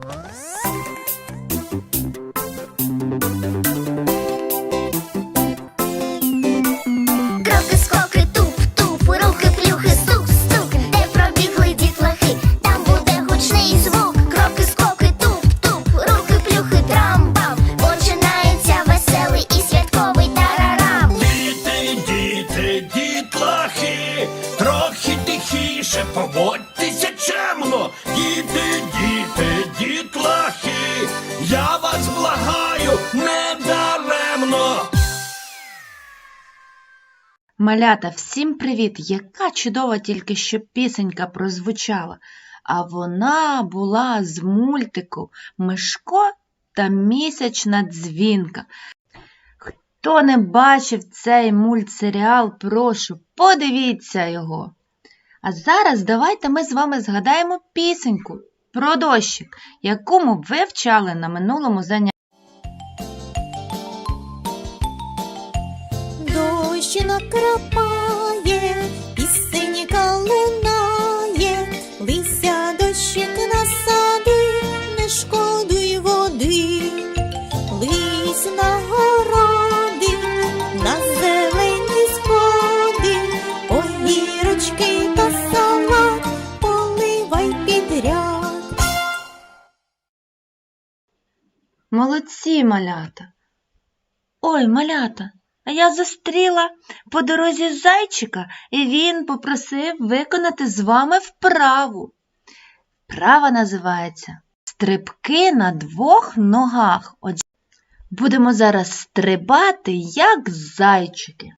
Música Малята, всім привіт! Яка чудова тільки що пісенька прозвучала. А вона була з мультику Мишко та місячна дзвінка. Хто не бачив цей мультсеріал, прошу, подивіться його. А зараз давайте ми з вами згадаємо пісеньку про дощик, яку ми вивчали на минулому занятті. Дощі накрапає, пісенька лунає, лися дощик насади, не шкодуй води, лись на городи, на зелені сходи, огірочки та салат, поливай підряд. Молодці, малята. Ой, малята, я зустріла по дорозі зайчика, і він попросив виконати з вами вправу. Вправа називається Стрибки на двох ногах. Будемо зараз стрибати, як зайчики.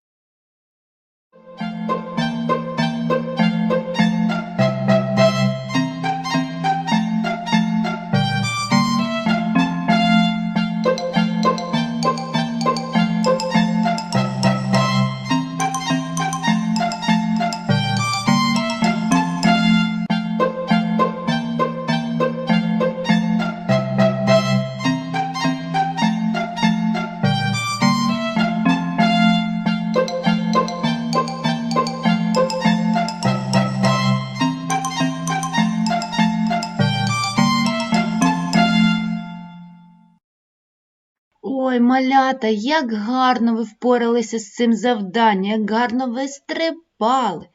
Ой, малята, як гарно ви впоралися з цим завданням, як гарно ви стрибали,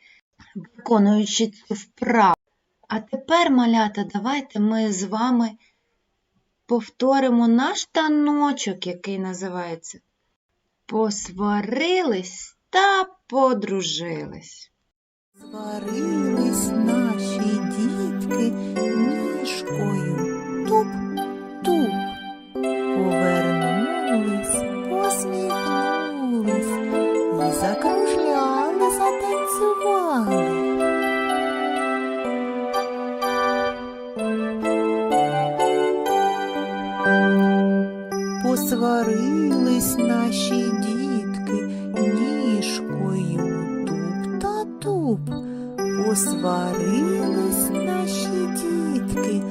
виконуючи цю вправу. А тепер, малята, давайте ми з вами повторимо наш таночок, який називається Посварились та подружились. Сварились наші дітки ніжкою. Посварились наші дітки ніжкою туп та туп. Посварились наші дітки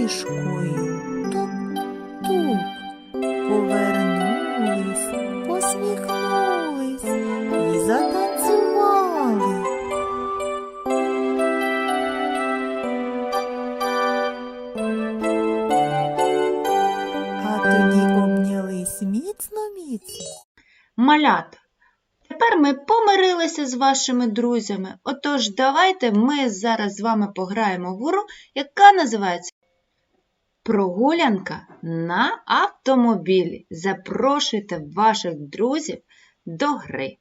ніжкою Малята, тепер ми помирилися з вашими друзями. Отож, давайте ми зараз з вами пограємо в гру, яка називається Прогулянка на автомобілі. Запрошуйте ваших друзів до гри.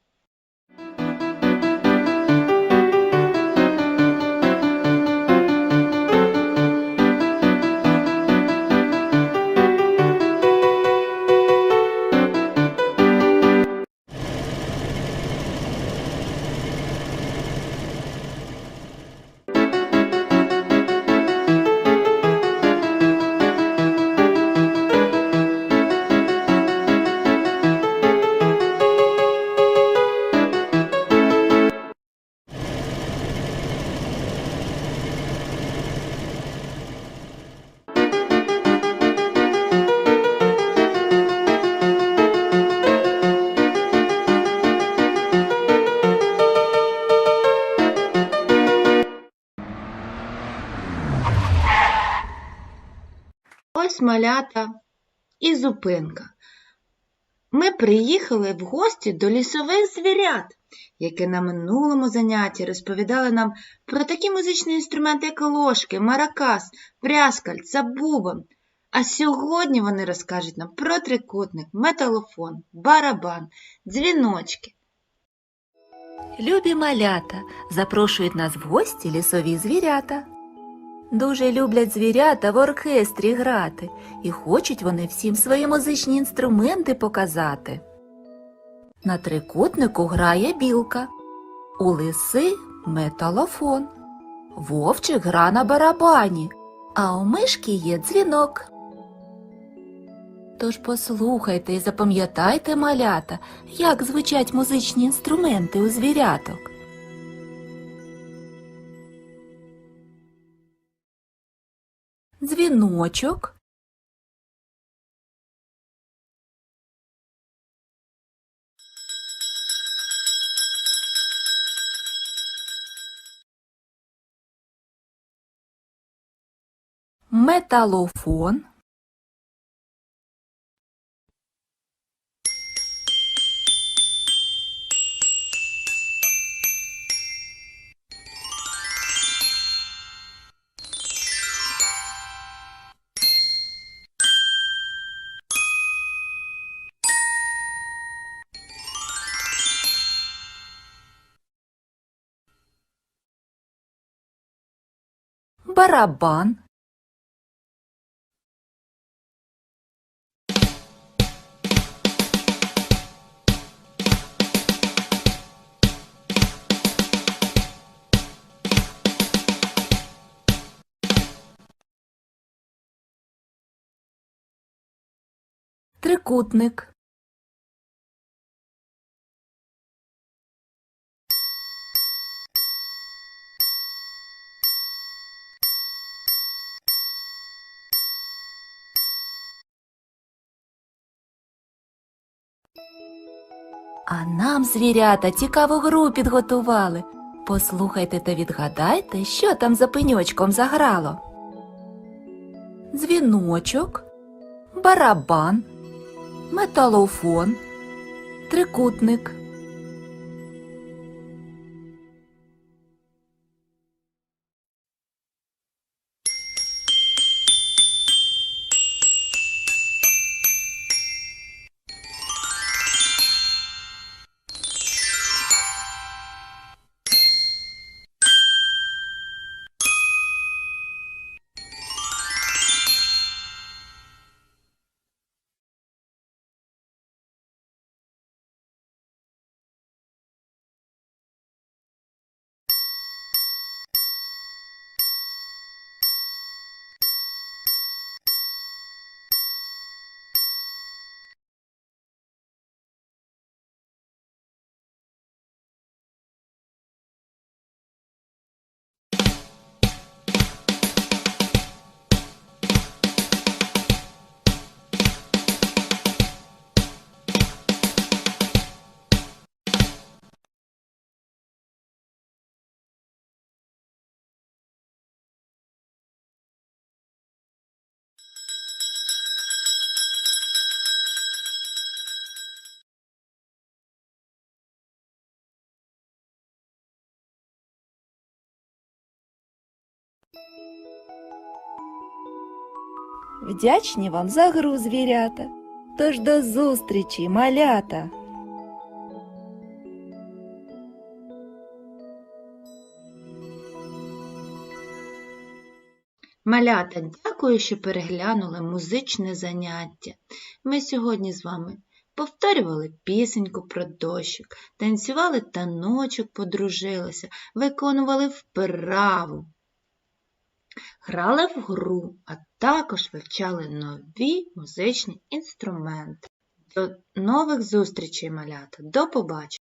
Малята і зупинка. Ми приїхали в гості до лісових звірят, які на минулому занятті розповідали нам про такі музичні інструменти, як ложки, маракас, брязкальця, бубон. А сьогодні вони розкажуть нам про трикутник, металофон, барабан, дзвіночки. Любі малята запрошують нас в гості лісові звірята. Дуже люблять звірята в оркестрі грати, і хочуть вони всім свої музичні інструменти показати. На трикутнику грає білка, у лиси металофон, вовчик гра на барабані, а у мишки є дзвінок. Тож послухайте і запам'ятайте, малята, як звучать музичні інструменти у звіряток. Дзвіночок, металофон, барабан, трикутник, А нам звірята цікаву гру підготували. Послухайте та відгадайте, що там за пеньочком заграло. Дзвіночок, барабан, металофон, трикутник. Вдячні вам за гру, звірята. Тож до зустрічі, малята! Малята, дякую, що переглянули музичне заняття. Ми сьогодні з вами повторювали пісеньку про дощик, танцювали таночок, подружилися, виконували вправу, грали в гру, а також вивчали нові музичні інструменти. До нових зустрічей, малята! До побачення!